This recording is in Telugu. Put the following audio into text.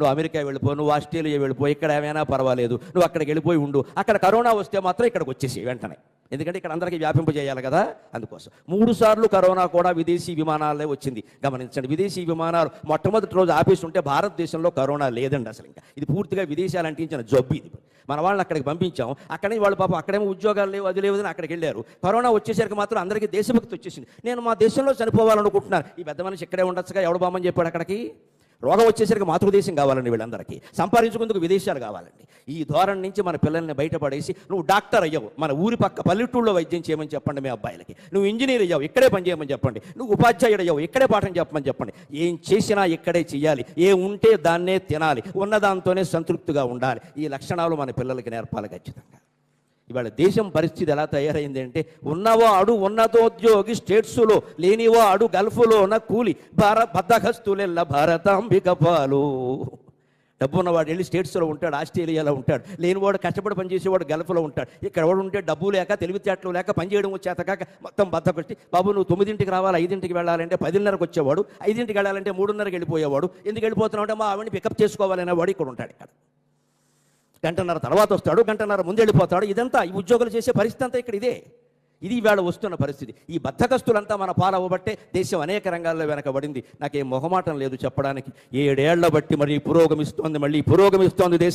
నువ్వు అమెరికా వెళ్ళిపో నువ్వు ఆస్ట్రేలియా వెళ్ళిపో ఇక్కడ ఏమైనా పర్వాలేదు నువ్వు అక్కడికి వెళ్ళిపోయి ఉండు. అక్కడ కరోనా వస్తే మాత్రం ఇక్కడికి వచ్చేసి వెంటనే. ఎందుకంటే ఇక్కడ అందరికీ వ్యాపింపజేయాలి కదా అందుకోసం. మూడు సార్లు కరోనా కూడా విదేశీ విమానాలే వచ్చింది. గమనించండి విదేశీ విమానాలు మొట్టమొదటి రోజు ఆఫీస్ ఉంటే భారతదేశంలో కరోనా లేదండి అసలు ఇంకా. ఇది పూర్తిగా విదేశాలు అంటించిన జబ్బు ఇది. మన వాళ్ళని అక్కడికి పంపించాం. అక్కడే వాళ్ళు పాపం అక్కడేమో ఉద్యోగాలు లేవు అది లేవు అని అక్కడికి వెళ్ళారు. కరోనా వచ్చేసరికి మాత్రం అందరికీ దేశభక్తి వచ్చేసింది. నేను మా దేశంలో చనిపోవాలనుకుంటున్నాను. ఈ పెద్ద మనిషి ఇక్కడే ఉండొచ్చుగా ఎవడు బామని చెప్పాడు అక్కడికి? రోగం వచ్చేసరికి మాతృదేశం కావాలండి వీళ్ళందరికీ. సంపాదించుకుందుకు విదేశాలు కావాలండి. ఈ ధోరణి నుంచి మన పిల్లల్ని బయటపడేసి నువ్వు డాక్టర్ అయ్యావు. మన ఊరి పక్క పల్లెటూళ్ళలో వైద్యం చేయమని చెప్పండి మీ అబ్బాయిలకి. నువ్వు ఇంజనీర్ అయ్యావు. ఇక్కడే పని చేయమని చెప్పండి. నువ్వు ఉపాధ్యాయుడు అయ్యావు. ఇక్కడే పాఠం చెప్పమని చెప్పండి. ఏం చేసినా ఇక్కడే చేయాలి. ఏ ఉంటే దాన్నే తినాలి. ఉన్నదాంతోనే సంతృప్తిగా ఉండాలి. ఈ లక్షణాలు మన పిల్లలకి నేర్పాలి ఖచ్చితంగా. ఇవాళ దేశం పరిస్థితి ఎలా తయారైంది అంటే అడు ఉన్నతోద్యోగి స్టేట్స్లో లేనివాడు గల్ఫ్లో ఉన్న కూలి భార బద్దగస్తులెల్ల భారతాంబిక పాలు. డబ్బు ఉన్నవాడు వెళ్ళి స్టేట్స్లో ఉంటాడు ఆస్ట్రేలియాలో ఉంటాడు. లేనివాడు కష్టపడి పనిచేసేవాడు గల్ఫ్లో ఉంటాడు. ఇక్కడ ఎవడు ఉంటే డబ్బు లేక తెలివితేటలు లేక పనిచేయడం వచ్చేత కాక మొత్తం బద్దకొచ్చి బాబు నువ్వు తొమ్మిదింటికి రావాలి ఐదింటికి వెళ్ళాలంటే పదిన్నరకు వచ్చేవాడు. ఐదింటికి వెళ్ళాలంటే మూడున్నరకి వెళ్ళిపోయేవాడు. ఎందుకు వెళ్ళిపోతున్నావు అంటే మా ఆవిడని పికప్ చేసుకోవాలనే వాడు ఇక్కడ ఉంటాడు ఇక్కడ. గంటన్నర తర్వాత వస్తాడు గంటన్నర ముందు వెళ్ళిపోతాడు ఇదంతా ఈ ఉద్యోగులు చేసే పరిస్థితి అంతా ఇక్కడ ఇదే. ఇది ఇవాళ వస్తున్న పరిస్థితి. ఈ బద్ధకస్తులంతా మన పాలవ్వబట్టే దేశం అనేక రంగాల్లో వెనకబడింది. నాకేం మొహమాటం లేదు చెప్పడానికి. ఏడేళ్ళ బట్టి మరి పురోగమిస్తోంది మళ్ళీ పురోగమిస్తోంది దేశం.